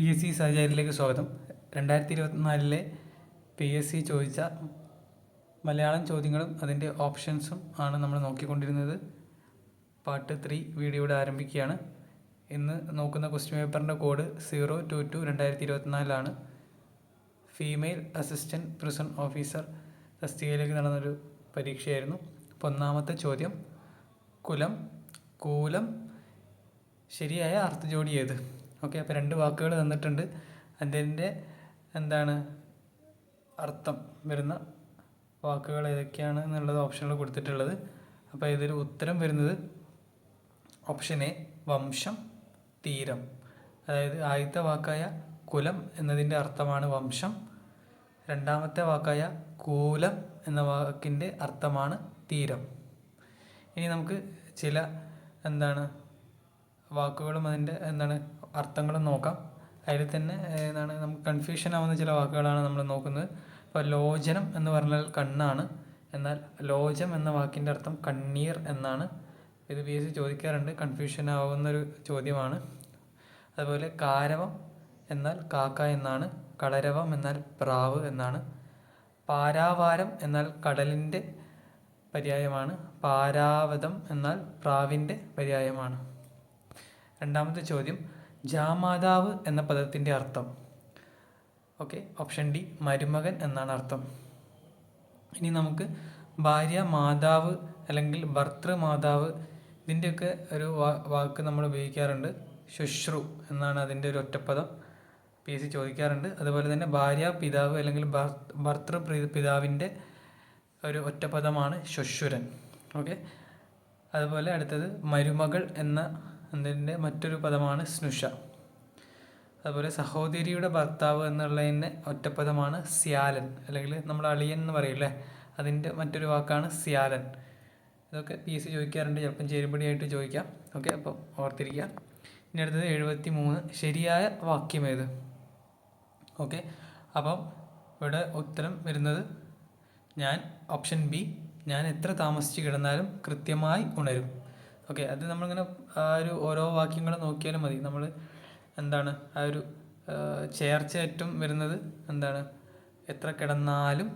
P S C സഹചാരിയിലേക്ക് സ്വാഗതം. രണ്ടായിരത്തി ഇരുപത്തിനാലിലെ പി എസ് സി ചോദിച്ച മലയാളം ചോദ്യങ്ങളും അതിന്റെ ഓപ്ഷൻസും ആണ് നമ്മൾ നോക്കിക്കൊണ്ടിരുന്നത്. പാർട്ട് ത്രീ വീഡിയോയുടെ ആരംഭിക്കുകയാണ്. ഇന്ന് നോക്കുന്ന ക്വസ്റ്റ്യൻ പേപ്പറിന്റെ കോഡ് സീറോ ടു ടു രണ്ടായിരത്തി ഇരുപത്തിനാലിലാണ് ഫീമെയിൽ അസിസ്റ്റന്റ് പ്രിസൺ ഓഫീസർ തസ്തികയിലേക്ക് നടന്നൊരു പരീക്ഷയായിരുന്നു. അപ്പോൾ ഒന്നാമത്തെ ചോദ്യം കുലം കൂലം ശരിയായ അർത്ഥജോഡി ഏത്? ഓക്കെ അപ്പോൾ രണ്ട് വാക്കുകൾ തന്നിട്ടുണ്ട്. അതിന്റെ എന്താണ് അർത്ഥം വരുന്ന വാക്കുകൾ ഏതൊക്കെയാണ് എന്നുള്ളത് ഓപ്ഷനിൽ കൊടുത്തിട്ടുള്ളത്. അപ്പോൾ ഇതിൽ ഉത്തരം വരുന്നത് ഓപ്ഷൻ എ വംശം തീരം. അതായത് ആദ്യത്തെ വാക്കായ കുലം എന്നതിന്റെ അർത്ഥമാണ് വംശം. രണ്ടാമത്തെ വാക്കായ കൂലം എന്ന വാക്കിന്റെ അർത്ഥമാണ് തീരം. ഇനി നമുക്ക് ചില എന്താണ് വാക്കുകളും അതിന്റെ എന്താണ് അർത്ഥങ്ങളും നോക്കാം. അതിൽ തന്നെ എന്താണ് നമുക്ക് കൺഫ്യൂഷൻ ആവുന്ന ചില വാക്കുകളാണ് നമ്മൾ നോക്കുന്നത്. ഇപ്പോൾ ലോചനം എന്ന് പറഞ്ഞാൽ കണ്ണാണ്. എന്നാൽ ലോചം എന്ന വാക്കിന്റെ അർത്ഥം കണ്ണീർ എന്നാണ്. ഇത് പി എസ് സി ചോദിക്കാറുണ്ട്. കൺഫ്യൂഷൻ ആവുന്നൊരു ചോദ്യമാണ്. അതുപോലെ കാരവം എന്നാൽ കാക്ക എന്നാണ്. കളരവം എന്നാൽ പ്രാവ് എന്നാണ്. പാരാവാരം എന്നാൽ കടലിന്റെ പര്യായമാണ്. പാരാവതം എന്നാൽ പ്രാവിന്റെ പര്യായമാണ്. രണ്ടാമത്തെ ചോദ്യം ജാമാതാവ് എന്ന പദത്തിന്റെ അർത്ഥം. ഓക്കെ ഓപ്ഷൻ ഡി മരുമകൻ എന്നാണ് അർത്ഥം. ഇനി നമുക്ക് ഭാര്യ മാതാവ് അല്ലെങ്കിൽ ഭർത്തൃമാതാവ് ഇതിന്റെയൊക്കെ ഒരു വാക്ക് നമ്മൾ ഉപയോഗിക്കാറുണ്ട്. ശുശ്രു എന്നാണ് അതിന്റെ ഒരു ഒറ്റപ്പദം. പി എസ് സി ചോദിക്കാറുണ്ട്. അതുപോലെ തന്നെ ഭാര്യ പിതാവ് അല്ലെങ്കിൽ ഭർത്തൃ പിതാവിന്റെ ഒരു ഒറ്റപ്പദമാണ് ശുശ്വരൻ ഓക്കെ അതുപോലെ അടുത്തത് മരുമകൾ എന്ന അതിന്റെ മറ്റൊരു പദമാണ് സ്നുഷ. അതുപോലെ സഹോദരിയുടെ ഭർത്താവ് എന്നുള്ളതിന്റെ ഒറ്റപ്പദമാണ് സ്യാലൻ അല്ലെങ്കിൽ നമ്മൾ അളിയൻ എന്ന് പറയില്ലേ അതിന്റെ മറ്റൊരു വാക്കാണ് സ്യാലൻ. ഇതൊക്കെ പി എസ് ചോദിക്കാറുണ്ട് ചിലപ്പം ചേരുപടിയായിട്ട് ചോദിക്കാം. ഓക്കെ അപ്പം ഓർത്തിരിക്കുക. ഇനി അടുത്തത് എഴുപത്തി മൂന്ന് ശരിയായ വാക്യം ഏത്? ഓക്കെ അപ്പം ഇവിടെ ഉത്തരം വരുന്നത് ഞാൻ ഓപ്ഷൻ ബി ഞാൻ എത്ര താമസിച്ച് കിടന്നാലും കൃത്യമായി ഉണരും. ഓക്കെ അത് നമ്മളിങ്ങനെ ആ ഒരു ഓരോ വാക്യങ്ങൾ നോക്കിയാലും മതി. നമ്മൾ എന്താണ് ആ ഒരു ചേർച്ച ചേർച്ചയേറ്റം വരുന്നത് എന്താണ് എത്ര കിടന്നാലും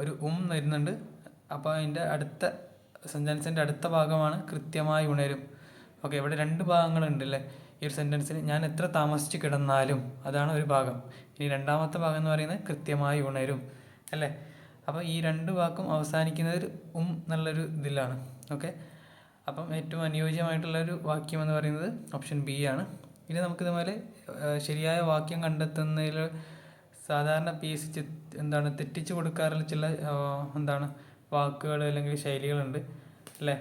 ഒരു ഉം വരുന്നുണ്ട്. അപ്പോൾ അതിന്റെ അടുത്ത സെന്റൻസിന്റെ അടുത്ത ഭാഗമാണ് കൃത്യമായി ഉണരും. ഓക്കെ ഇവിടെ രണ്ട് ഭാഗങ്ങളുണ്ട് അല്ലേ? ഈ ഒരു സെന്റൻസിൽ ഞാൻ എത്ര താമസിച്ച് കിടന്നാലും അതാണ് ഒരു ഭാഗം. ഇനി രണ്ടാമത്തെ ഭാഗം എന്ന് പറയുന്നത് കൃത്യമായി ഉണരും അല്ലേ? അപ്പോൾ ഈ രണ്ട് വാക്കും അവസാനിക്കുന്നത് ഉം എന്നുള്ളൊരു ഇതിലാണ്. ഓക്കെ അപ്പം ഏറ്റവും അനുയോജ്യമായിട്ടുള്ളൊരു വാക്യം എന്ന് പറയുന്നത് ഓപ്ഷൻ ബി ആണ്. ഇനി നമുക്കിതുപോലെ ശരിയായ വാക്യം കണ്ടെത്തുന്നതിൽ സാധാരണ പി എസ് എന്താണ് തെറ്റിച്ച് കൊടുക്കാറുള്ള ചില എന്താണ് വാക്കുകൾ അല്ലെങ്കിൽ ശൈലികളുണ്ട് അല്ലേ?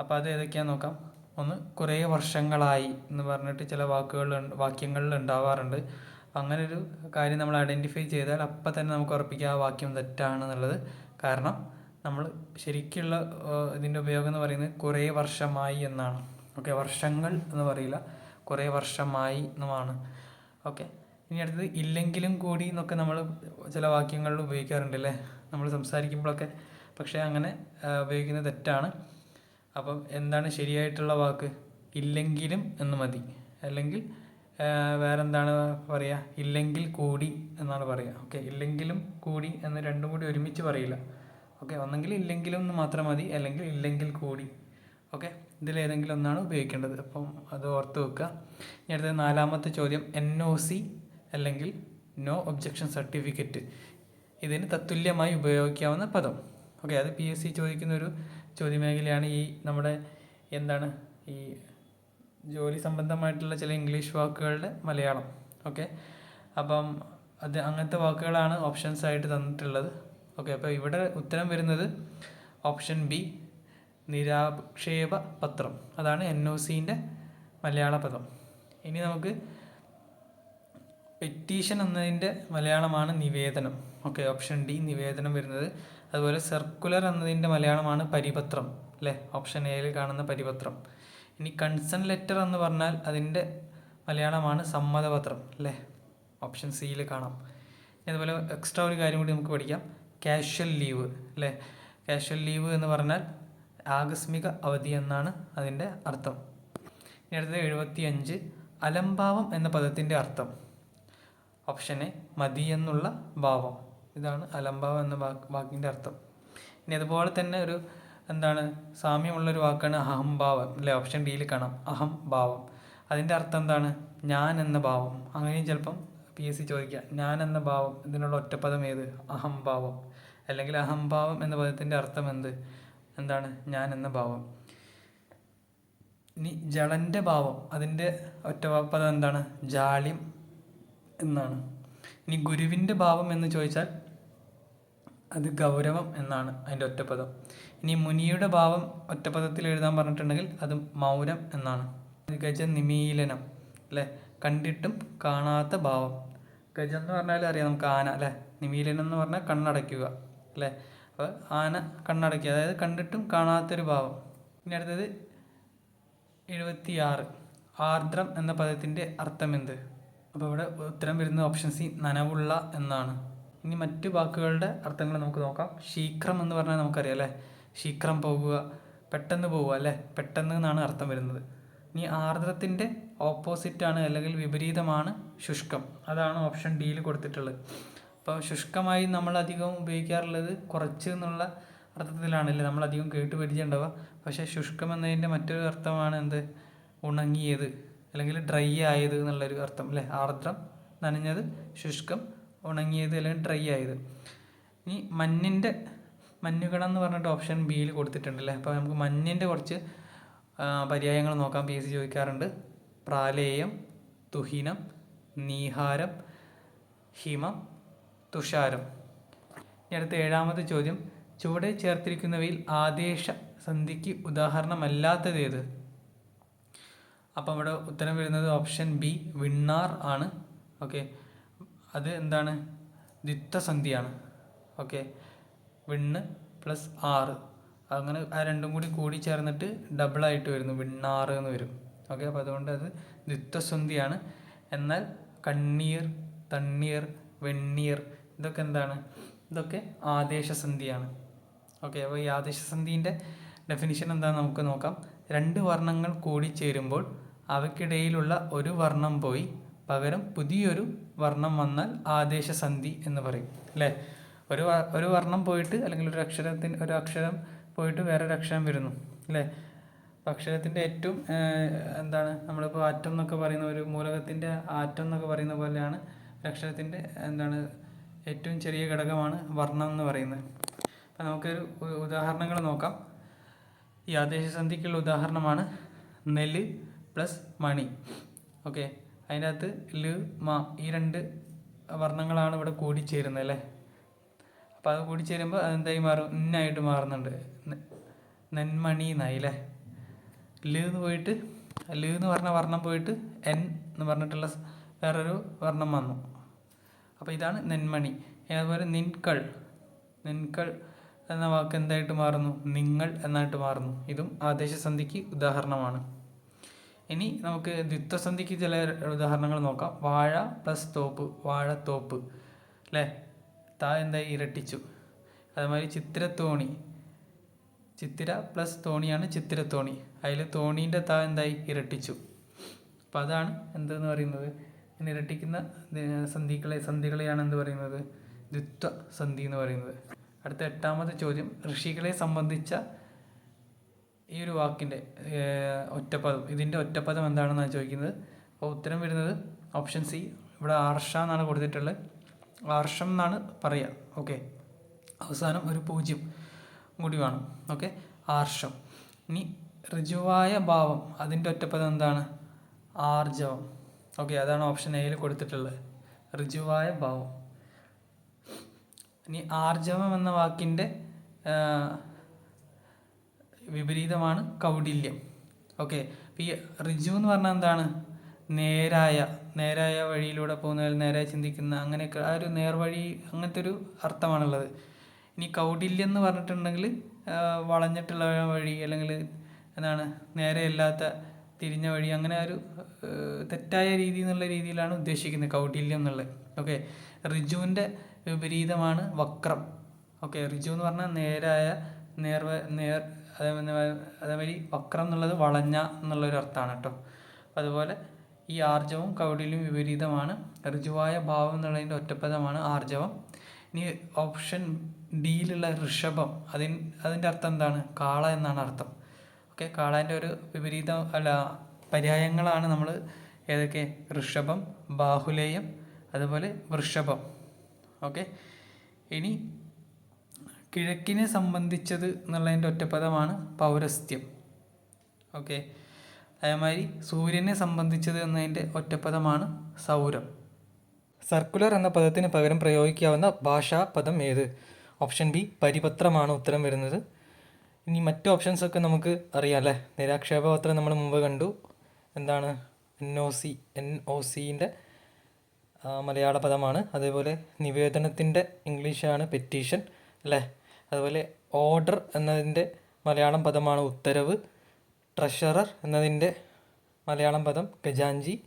അപ്പോൾ അത് ഏതൊക്കെയാണെന്ന് നോക്കാം. ഒന്ന് കുറേ വർഷങ്ങളായി എന്ന് പറഞ്ഞിട്ട് ചില വാക്കുകൾ വാക്യങ്ങളിൽ ഉണ്ടാവാറുണ്ട്. അങ്ങനെ ഒരു കാര്യം നമ്മൾ ഐഡന്റിഫൈ ചെയ്താൽ അപ്പം തന്നെ നമുക്ക് ഉറപ്പിക്കാം ആ വാക്യം തെറ്റാണെന്നുള്ളത്. കാരണം നമ്മൾ ശരിക്കുള്ള ഇതിന്റെ ഉപയോഗം എന്ന് പറയുന്നത് കുറേ വർഷമായി എന്നാണ്. ഓക്കെ വർഷങ്ങൾ എന്ന് പറയില്ല. കുറേ വർഷമായി എന്നുമാണ്. ഓക്കെ ഇനി അടുത്തത് ഇല്ലെങ്കിലും കൂടി എന്നൊക്കെ നമ്മൾ ചില വാക്യങ്ങളിൽ ഉപയോഗിക്കാറുണ്ട് അല്ലേ? നമ്മൾ സംസാരിക്കുമ്പോഴൊക്കെ. പക്ഷേ അങ്ങനെ ഉപയോഗിക്കുന്നത് തെറ്റാണ്. അപ്പം എന്താണ് ശരിയായിട്ടുള്ള വാക്ക്? ഇല്ലെങ്കിലും എന്ന് മതി. അല്ലെങ്കിൽ വേറെന്താണ് പറയുക ഇല്ലെങ്കിൽ കൂടി എന്നാണ് പറയുക ഓക്കെ ഇല്ലെങ്കിലും കൂടി എന്ന് രണ്ടും കൂടി ഒരുമിച്ച് പറയില്ല. ഓക്കെ ഒന്നെങ്കിൽ ഇല്ലെങ്കിലും ഒന്ന് മാത്രം മതി അല്ലെങ്കിൽ ഇല്ലെങ്കിൽ കൂടി. ഓക്കെ ഇതിലേതെങ്കിലും ഒന്നാണ് ഉപയോഗിക്കേണ്ടത്. അപ്പം അത് ഓർത്ത് വെക്കുക. ഇനി അടുത്തത് നാലാമത്തെ ചോദ്യം. എൻ ഒ സി അല്ലെങ്കിൽ നോ ഒബ്ജക്ഷൻ സർട്ടിഫിക്കറ്റ് ഇതിന് തത്തുല്യമായി ഉപയോഗിക്കാവുന്ന പദം. ഓക്കെ അത് പി എസ് സി ചോദിക്കുന്ന ഒരു ചോദ്യമേഖലയാണ് ഈ നമ്മുടെ എന്താണ്? ഈ ജോലി സംബന്ധമായിട്ടുള്ള ചില ഇംഗ്ലീഷ് വാക്കുകളുടെ മലയാളം. ഓക്കെ അപ്പം അത് അങ്ങനത്തെ വാക്കുകളാണ് ഓപ്ഷൻസ് ആയിട്ട് തന്നിട്ടുള്ളത്. ഓക്കെ അപ്പോൾ ഇവിടെ ഉത്തരം വരുന്നത് ഓപ്ഷൻ ബി നിരാക്ഷേപ പത്രം. അതാണ് എൻ ഒ സിന്റെ മലയാള പദം. ഇനി നമുക്ക് പെറ്റീഷൻ എന്നതിന്റെ മലയാളമാണ് നിവേദനം. ഓക്കെ ഓപ്ഷൻ ഡി നിവേദനം വരുന്നത്. അതുപോലെ സർക്കുലർ എന്നതിന്റെ മലയാളമാണ് പരിപത്രം അല്ലേ? ഓപ്ഷൻ എയിൽ കാണുന്ന പരിപത്രം. ഇനി കൺസൺ ലെറ്റർ എന്ന് പറഞ്ഞാൽ അതിന്റെ മലയാളമാണ് സമ്മതപത്രം അല്ലേ? ഓപ്ഷൻ സിയിൽ കാണാം. അതുപോലെ എക്സ്ട്രാ ഒരു കാര്യം കൂടി നമുക്ക് പഠിക്കാം. കാഷ്വൽ ലീവ് അല്ലേ? കാഷ്വൽ ലീവ് എന്ന് പറഞ്ഞാൽ ആകസ്മിക അവധി എന്നാണ് അതിന്റെ അർത്ഥം. ഇനി അടുത്തത് എഴുപത്തി അഞ്ച് അലംഭാവം എന്ന പദത്തിന്റെ അർത്ഥം. ഓപ്ഷൻ എ മതി എന്നുള്ള ഭാവം. ഇതാണ് അലംഭാവം എന്ന വാക്ക് വാക്കിന്റെ അർത്ഥം. ഇനി അതുപോലെ തന്നെ ഒരു എന്താണ് സാമ്യമുള്ളൊരു വാക്കാണ് അഹംഭാവം അല്ലെ? ഓപ്ഷൻ ഡിയിൽ കാണാം അഹം അഹംഭാവം. അതിന്റെ അർത്ഥം എന്താണ്? ഞാൻ എന്ന ഭാവം. അങ്ങനെയും ചിലപ്പം പി എസ് സി ചോദിക്കുക ഞാൻ എന്ന ഭാവം ഇതിനുള്ള ഒറ്റപ്പദം ഏത്? അഹംഭാവം. അല്ലെങ്കിൽ അഹംഭാവം എന്ന പദത്തിന്റെ അർത്ഥം എന്ത്? എന്താണ്? ഞാൻ എന്ന ഭാവം. ഇനി ജളന്റെ ഭാവം അതിന്റെ ഒറ്റ പദം എന്താണ്? ജാളിം എന്നാണ്. ഇനി ഗുരുവിന്റെ ഭാവം എന്ന് ചോദിച്ചാൽ അത് ഗൗരവം എന്നാണ് അതിന്റെ ഒറ്റപ്പദം. ഇനി മുനിയുടെ ഭാവം ഒറ്റപ്പദത്തിൽ എഴുതാൻ പറഞ്ഞിട്ടുണ്ടെങ്കിൽ അത് മൗനം എന്നാണ്. ഗജ നിമീലനം അല്ലേ? കണ്ടിട്ടും കാണാത്ത ഭാവം. ഗജം എന്ന് പറഞ്ഞാൽ അറിയാം നമുക്ക് ആന അല്ലേ? നിമീലനം എന്ന് പറഞ്ഞാൽ കണ്ണടയ്ക്കുക. അല്ലേ? അപ്പോൾ ആന കണ്ണടക്കി. അതായത് കണ്ടിട്ടും കാണാത്തൊരു ഭാവം. ഇനി അടുത്തത് എഴുപത്തിയാറ്. ആർദ്രം എന്ന പദത്തിന്റെ അർത്ഥം എന്ത്? അപ്പോൾ ഇവിടെ ഉത്തരം വരുന്ന ഓപ്ഷൻ സി നനവുള്ള എന്നാണ്. ഇനി മറ്റു വാക്കുകളുടെ അർത്ഥങ്ങൾ നമുക്ക് നോക്കാം. ശീക്രം എന്ന് പറഞ്ഞാൽ നമുക്കറിയാം അല്ലേ? ശീക്രം പോകുക പെട്ടെന്ന് പോവുക അല്ലേ? പെട്ടെന്ന് എന്നാണ് അർത്ഥം വരുന്നത്. ഇനി ആർദ്രത്തിന്റെ ഓപ്പോസിറ്റാണ് അല്ലെങ്കിൽ വിപരീതമാണ് ശുഷ്കം. അതാണ് ഓപ്ഷൻ ഡിയിൽ കൊടുത്തിട്ടുള്ളത്. അപ്പോൾ ശുഷ്കമായി നമ്മൾ അധികം ഉപയോഗിക്കാറുള്ളത് കുറച്ച് എന്നുള്ള അർത്ഥത്തിലാണല്ലേ? നമ്മളധികം കേട്ട് പരിചയമുണ്ടാവുക. പക്ഷേ ശുഷ്കം എന്നതിന്റെ മറ്റൊരു അർത്ഥമാണ് എന്ത്? ഉണങ്ങിയത്. അല്ലെങ്കിൽ ഡ്രൈ ആയത് എന്നുള്ളൊരു അർത്ഥം അല്ലേ? ആർദ്രം നനഞ്ഞത് ശുഷ്കം ഉണങ്ങിയത് അല്ലെങ്കിൽ ഡ്രൈ ആയത്. ഇനി മഞ്ഞിന്റെ മഞ്ഞുകണം എന്ന് പറഞ്ഞിട്ട് ഓപ്ഷൻ ബിയിൽ കൊടുത്തിട്ടുണ്ടല്ലേ അപ്പോൾ നമുക്ക് മഞ്ഞിന്റെ കുറച്ച് പര്യായങ്ങൾ നോക്കാം. പി എസ് ചോദിക്കാറുണ്ട്. പ്രാലേയം തുഹിനം നീഹാരം ഹിമം തുഷാരം. ഇനി അടുത്ത ഏഴാമത്തെ ചോദ്യം. ചുവടെ ചേർത്തിരിക്കുന്നവയിൽ ആദേശ സന്ധിക്ക് ഉദാഹരണമല്ലാത്തത് ഏത്? അപ്പം ഇവിടെ ഉത്തരം വരുന്നത് ഓപ്ഷൻ ബി വിണ്ണാർ ആണ്. ഓക്കെ. അത് എന്താണ്? ദ്വിത്വസന്ധിയാണ് ഓക്കെ. വിണ്ണ് പ്ലസ് ആറ്. അങ്ങനെ ആ രണ്ടും കൂടി കൂടി ചേർന്നിട്ട് ഡബിളായിട്ട് വരുന്നു. വിണ്ണാറ് എന്ന് വരും. ഓക്കെ. അപ്പോൾ അതുകൊണ്ട് അത് ദ്വിത്വസന്ധിയാണ് എന്നാൽ കണ്ണീർ തണ്ണീർ വെണ്ണീർ ഇതൊക്കെ എന്താണ്? ഇതൊക്കെ ആദേശസന്ധിയാണ്. ഓക്കെ അപ്പോൾ ഈ ആദേശസന്ധിന്റെ ഡെഫിനിഷൻ എന്താണെന്ന് നമുക്ക് നോക്കാം. രണ്ട് വർണങ്ങൾ കൂടി ചേരുമ്പോൾ അവയ്ക്കിടയിലുള്ള ഒരു വർണം പോയി. പകരം പുതിയൊരു വർണം വന്നാൽ ആദേശസന്ധി എന്ന് പറയും. അല്ലേ? ഒരു ഒരു വർണം പോയിട്ട് അല്ലെങ്കിൽ ഒരു അക്ഷരത്തിന് ഒരു അക്ഷരം പോയിട്ട് വേറൊരു അക്ഷരം വരുന്നു. അല്ലേ? അക്ഷരത്തിന്റെ ഏറ്റവും എന്താണ്? നമ്മളിപ്പോൾ ആറ്റം എന്നൊക്കെ പറയുന്ന ഒരു മൂലകത്തിന്റെ ആറ്റം എന്നൊക്കെ പറയുന്ന പോലെയാണ് അക്ഷരത്തിന്റെ എന്താണ് ഏറ്റവും ചെറിയ ഘടകമാണ് വർണം എന്ന് പറയുന്നത്. അപ്പം നമുക്കൊരു ഉദാഹരണങ്ങൾ നോക്കാം. ഈ ആദേശസന്ധിക്കുള്ള ഉദാഹരണമാണ് നെല്ല് പ്ലസ് മണി. ഓക്കെ? അതിന്റെ അകത്ത് ൽ മ ഈ രണ്ട് വർണങ്ങളാണ് ഇവിടെ കൂടിച്ചേരുന്നത് അല്ലേ? അപ്പോൾ അത് കൂടിച്ചേരുമ്പോൾ അതെന്തായി മാറും? ഇന്നായിട്ട് മാറുന്നുണ്ട്. നെന്മണി എന്നായി അല്ലേ? ൽ എന്ന് പോയിട്ട് ൽ എന്ന് പറഞ്ഞ വർണം പോയിട്ട് എൻ എന്ന് പറഞ്ഞിട്ടുള്ള വേറൊരു വർണം വന്നു. അപ്പോൾ ഇതാണ് നെന്മണി. അതുപോലെ നിൻകൾ. നിൻകൾ എന്ന വാക്ക് എന്തായിട്ട് മാറുന്നു? നിങ്ങൾ എന്നായിട്ട് മാറുന്നു. ഇതും ആദേശസന്ധിക്ക് ഉദാഹരണമാണ്. ഇനി നമുക്ക് ദ്വിത്വസന്ധിക്ക് ചില ഉദാഹരണങ്ങൾ നോക്കാം. വാഴ പ്ലസ് തോപ്പ് വാഴത്തോപ്പ് അല്ലേ താ എന്തായി? ഇരട്ടിച്ചു. അതുമാതിരി ചിത്രത്തോണി. ചിത്തിര പ്ലസ് തോണിയാണ് ചിത്തിരത്തോണി അതിൽ തോണീന്റെ താ എന്തായി? ഇരട്ടിച്ചു. അപ്പോൾ അതാണ് എന്തെന്ന് പറയുന്നത്? ഇരട്ടിക്കുന്ന സന്ധികളെ സന്ധികളെയാണ് എന്ത് പറയുന്നത് ദ്വിത്വ സന്ധി എന്ന് പറയുന്നത്. അടുത്ത എട്ടാമത്തെ ചോദ്യം ഋഷികളെ സംബന്ധിച്ച ഈ ഒരു വാക്കിന്റെ ഒറ്റപ്പദം. ഇതിന്റെ ഒറ്റപ്പദം എന്താണെന്നാണ് ചോദിക്കുന്നത്. അപ്പോൾ ഉത്തരം വരുന്നത് ഓപ്ഷൻ സി. ഇവിടെ ആർഷ എന്നാണ് കൊടുത്തിട്ടുള്ളത്. ആർഷം എന്നാണ് പറയുക. ഓക്കെ. അവസാനം ഒരു പൂജ്യം കൂടി വേണം. ഓക്കെ. ആർഷം. ഇനി ഋജുവായ ഭാവം അതിന്റെ ഒറ്റപ്പദം എന്താണ്? ആർജവം. ഓക്കെ അതാണ് ഓപ്ഷൻ എയിൽ കൊടുത്തിട്ടുള്ളത്. ഋജുവായ ഭാവം. ഇനി ആർജവം എന്ന വാക്കിന്റെ വിപരീതമാണ് കൗടില്യം. ഓക്കെ ഈ ഋജു എന്ന് പറഞ്ഞാൽ എന്താണ്? നേരായ നേരായ വഴിയിലൂടെ പോകുന്നതിൽ നേരായ ചിന്തിക്കുന്ന അങ്ങനെയൊക്കെ ആ ഒരു നേർവഴി അങ്ങനത്തെ ഒരു അർത്ഥമാണുള്ളത്. ഇനി കൗടില്യം എന്ന് പറഞ്ഞിട്ടുണ്ടെങ്കിൽ വളഞ്ഞിട്ടുള്ള വഴി അല്ലെങ്കിൽ എന്താണ്? നേരെയല്ലാത്ത തിരിഞ്ഞ വഴി അങ്ങനെ ഒരു തെറ്റായ രീതി എന്നുള്ള രീതിയിലാണ് ഉദ്ദേശിക്കുന്നത്. കൗടില്യം എന്നുള്ളത്. ഓക്കെ? റിജുവിന്റെ വിപരീതമാണ് വക്രം. ഓക്കെ? റിജു എന്ന് പറഞ്ഞാൽ നേരായ നേർവ നേർ അതേമാതിരി വക്രം എന്നുള്ളത് വളഞ്ഞ എന്നുള്ളൊരു അർത്ഥമാണ് കേട്ടോ. അതുപോലെ ഈ ആർജവം കൗടിലും വിപരീതമാണ്. ഋജുവായ ഭാവം എന്നുള്ളതിന്റെ ഒറ്റപ്പദമാണ് ആർജവം. ഇനി ഓപ്ഷൻ ഡിയിലുള്ള ഋഷഭം. അതിൻ അതിന്റെ അർത്ഥം എന്താണ്? കാള എന്നാണ് അർത്ഥം. ഓക്കെ? കാളേന്റെ ഒരു വിപരീതം അല്ല പര്യായങ്ങളാണ് നമ്മൾ ഏതൊക്കെ? ഋഷഭം ബാഹുലേയം അതുപോലെ വൃഷഭം. ഓക്കെ? ഇനി കിഴക്കിനെ സംബന്ധിച്ചത് എന്നുള്ളതിന്റെ ഒറ്റപ്പദമാണ് പൗരസ്ത്യം. ഓക്കെ? അതേമാതിരി സൂര്യനെ സംബന്ധിച്ചത് എന്നതിന്റെ ഒറ്റപ്പദമാണ് സൗരം. സർക്കുലർ എന്ന പദത്തിന് പകരം പ്രയോഗിക്കാവുന്ന ഭാഷാ പദം ഏത്? ഓപ്ഷൻ ബി പരിപത്രമാണ് ഉത്തരം വരുന്നത്. ഇനി മറ്റു ഓപ്ഷൻസൊക്കെ നമുക്ക് അറിയാം അല്ലേ? നിരാക്ഷേപപത്രം നമ്മൾ മുമ്പ് കണ്ടു. എന്താണ്? N O C N O സിന്റെ മലയാള പദമാണ്. അതേപോലെ നിവേദനത്തിന്റെ ഇംഗ്ലീഷാണ് പെറ്റീഷൻ അല്ലേ? അതുപോലെ ഓർഡർ എന്നതിന്റെ മലയാളം പദമാണ് ഉത്തരവ്. ട്രഷറർ എന്നതിന്റെ മലയാളം പദം ഖജാൻജി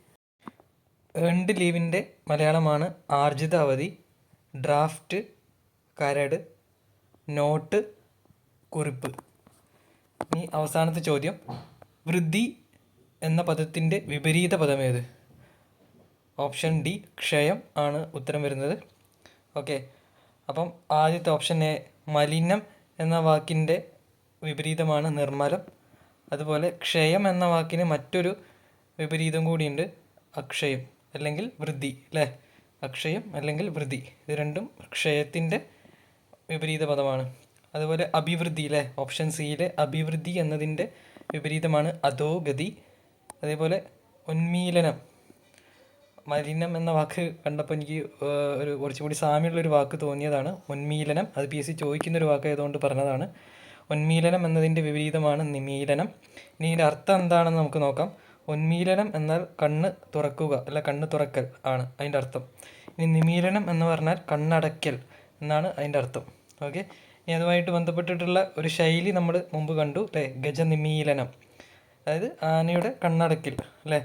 ഏൺഡ് ലീവിന്റെ മലയാളമാണ് ആർജിത അവധി. ഡ്രാഫ്റ്റ് കരട് നോട്ട് കുറിപ്പ്. ഇനി അവസാനത്തെ ചോദ്യം. വൃദ്ധി എന്ന പദത്തിന്റെ വിപരീത പദമേത്? ഓപ്ഷൻ ഡി ക്ഷയം ആണ് ഉത്തരം വരുന്നത്. ഓക്കെ. അപ്പം ആദ്യത്തെ ഓപ്ഷൻ എ മലിനം എന്ന വാക്കിന്റെ വിപരീതമാണ് നിർമ്മലം. അതുപോലെ ക്ഷയം എന്ന വാക്കിന് മറ്റൊരു വിപരീതം കൂടിയുണ്ട് അക്ഷയം അല്ലെങ്കിൽ വൃദ്ധി അല്ലേ? അക്ഷയം അല്ലെങ്കിൽ വൃദ്ധി. ഇത് രണ്ടും ക്ഷയത്തിന്റെ വിപരീത പദമാണ്. അതുപോലെ അഭിവൃദ്ധി അല്ലേ? ഓപ്ഷൻ സിയിലെ അഭിവൃദ്ധി എന്നതിന്റെ വിപരീതമാണ് അധോഗതി അതേപോലെ ഉന്മീലനം മലിനം എന്ന വാക്ക് കണ്ടപ്പോൾ എനിക്ക് ഒരു കുറച്ചുകൂടി സാമ്യമുള്ളൊരു വാക്ക് തോന്നിയതാണ്. ഉന്മീലനം അത് പി എസ് സി ചോദിക്കുന്നൊരു വാക്കായതുകൊണ്ട് പറഞ്ഞതാണ്. ഉന്മീലനം എന്നതിന്റെ വിപരീതമാണ് നിമീലനം. ഇനി ഇതിന്റെ അർത്ഥം എന്താണെന്ന് നമുക്ക് നോക്കാം. ഉന്മീലനം എന്നാൽ കണ്ണ് തുറക്കുക അല്ല കണ്ണ് തുറക്കൽ ആണ് അതിന്റെ അർത്ഥം. ഇനി നിമീലനം എന്ന് പറഞ്ഞാൽ കണ്ണടയ്ക്കൽ എന്നാണ് അതിന്റെ അർത്ഥം. ഓക്കെ? ഇനി അതുമായിട്ട് ബന്ധപ്പെട്ടിട്ടുള്ള ഒരു ശൈലി നമ്മൾ മുമ്പ് കണ്ടു അല്ലേ? ഗജനിമീലനം. അതായത് ആനയുടെ കണ്ണടക്കിൽ അല്ലേ?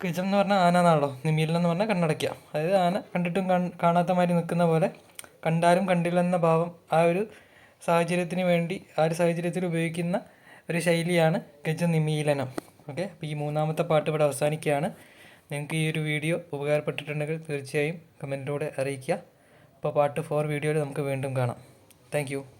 കിജം എന്ന് പറഞ്ഞാൽ ആന എന്നാണല്ലോ. നിമീലനം എന്ന് പറഞ്ഞാൽ കണ്ണടയ്ക്കുക അതായത് ആന കണ്ടിട്ടും കാണാത്ത മാതിരി നിൽക്കുന്ന പോലെ കണ്ടാലും കണ്ടില്ലെന്ന ഭാവം ആ ഒരു സാഹചര്യത്തിന് വേണ്ടി ആ ഒരു സാഹചര്യത്തിൽ ഉപയോഗിക്കുന്ന ഒരു ശൈലിയാണ് ഗജ നിമീലനം. ഓക്കെ? അപ്പോൾ ഈ മൂന്നാമത്തെ പാട്ട് ഇവിടെ അവസാനിക്കുകയാണ്. നിങ്ങൾക്ക് ഈ ഒരു വീഡിയോ ഉപകാരപ്പെട്ടിട്ടുണ്ടെങ്കിൽ തീർച്ചയായും കമന്റിലൂടെ അറിയിക്കുക. അപ്പോൾ പാർട്ട് ഫോർ വീഡിയോയിൽ നമുക്ക് വീണ്ടും കാണാം. താങ്ക്